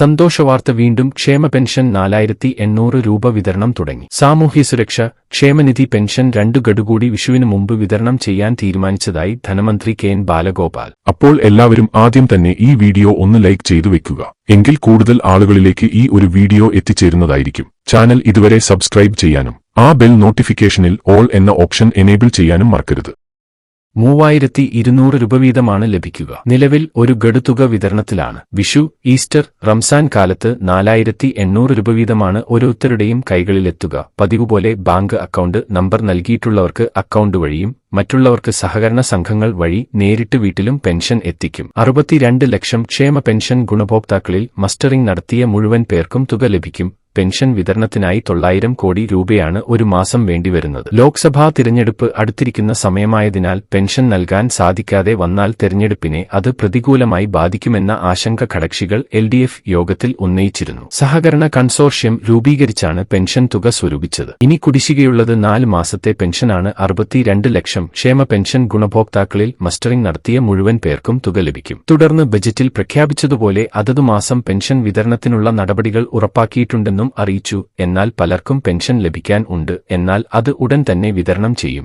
സന്തോഷവാർത്ത വീണ്ടും ക്ഷേമ പെൻഷൻ നാലായിരത്തി എണ്ണൂറ് രൂപ വിതരണം തുടങ്ങി. സാമൂഹ്യ സുരക്ഷ ക്ഷേമനിധി പെൻഷൻ രണ്ടു ഗഡുകൂടി വിഷുവിന് മുമ്പ് വിതരണം ചെയ്യാൻ തീരുമാനിച്ചതായി ധനമന്ത്രി കെ എൻ ബാലഗോപാൽ. അപ്പോൾ എല്ലാവരും ആദ്യം തന്നെ ഈ വീഡിയോ ഒന്ന് ലൈക്ക് ചെയ്തു വെക്കുക. എങ്കിൽ കൂടുതൽ ആളുകളിലേക്ക് ഈ ഒരു വീഡിയോ എത്തിച്ചേരുന്നതായിരിക്കും. ചാനൽ ഇതുവരെ സബ്സ്ക്രൈബ് ചെയ്യാനും ആ ബെൽ നോട്ടിഫിക്കേഷനിൽ ഓൾ എന്ന ഓപ്ഷൻ എനേബിൾ ചെയ്യാനും മറക്കരുത്. മൂവായിരത്തി ഇരുന്നൂറ് രൂപ വീതമാണ് ലഭിക്കുക. നിലവിൽ ഒരു ഗഡുതുക വിതരണത്തിലാണ്. വിഷു ഈസ്റ്റർ റംസാൻ കാലത്ത് നാലായിരത്തി എണ്ണൂറ് രൂപ വീതമാണ് ഓരോരുത്തരുടെയും കൈകളിലെത്തുക. പതിവുപോലെ ബാങ്ക് അക്കൗണ്ട് നമ്പർ നൽകിയിട്ടുള്ളവർക്ക് അക്കൗണ്ട് വഴിയും മറ്റുള്ളവർക്ക് സഹകരണ സംഘങ്ങൾ വഴി നേരിട്ട് വീട്ടിലും പെൻഷൻ എത്തിക്കും. അറുപത്തിരണ്ട് ലക്ഷം ക്ഷേമ പെൻഷൻ ഗുണഭോക്താക്കളിൽ മസ്റ്ററിംഗ് നടത്തിയ മുഴുവൻ പേർക്കും തുക ലഭിക്കും. പെൻഷൻ വിതരണത്തിനായി തൊള്ളായിരം കോടി രൂപയാണ് ഒരു മാസം വേണ്ടിവരുന്നത്. ലോക്സഭാ തിരഞ്ഞെടുപ്പ് അടുത്തിരിക്കുന്ന സമയമായതിനാൽ പെൻഷൻ നൽകാൻ സാധിക്കാതെ വന്നാൽ തെരഞ്ഞെടുപ്പിനെ അത് പ്രതികൂലമായി ബാധിക്കുമെന്ന ആശങ്ക ഘടകക്ഷികൾ എൽ യോഗത്തിൽ ഉന്നയിച്ചിരുന്നു. സഹകരണ കൺസോർഷ്യം രൂപീകരിച്ചാണ് പെൻഷൻ തുക സ്വരൂപിച്ചത്. ഇനി കുടിശ്ശികയുള്ളത് നാല് മാസത്തെ പെൻഷനാണ് അറുപത്തിരണ്ട് ലക്ഷം. ക്ഷേമ പെൻഷൻ ഗുണഭോക്താക്കളിൽ മസ്റ്ററിംഗ് നടത്തിയ മുഴുവൻ പേർക്കും തുക ലഭിക്കും. തുടർന്ന് ബജറ്റിൽ പ്രഖ്യാപിച്ചതുപോലെ അതതു മാസം പെൻഷൻ വിതരണത്തിനുള്ള നടപടികൾ ഉറപ്പാക്കിയിട്ടുണ്ടെന്നും അറിയിച്ചു എന്നാൽ പലർക്കും പെൻഷൻ ലഭിക്കാൻ ഉണ്ട് എന്നാൽ അത് ഉടൻ തന്നെ വിതരണം ചെയ്യും.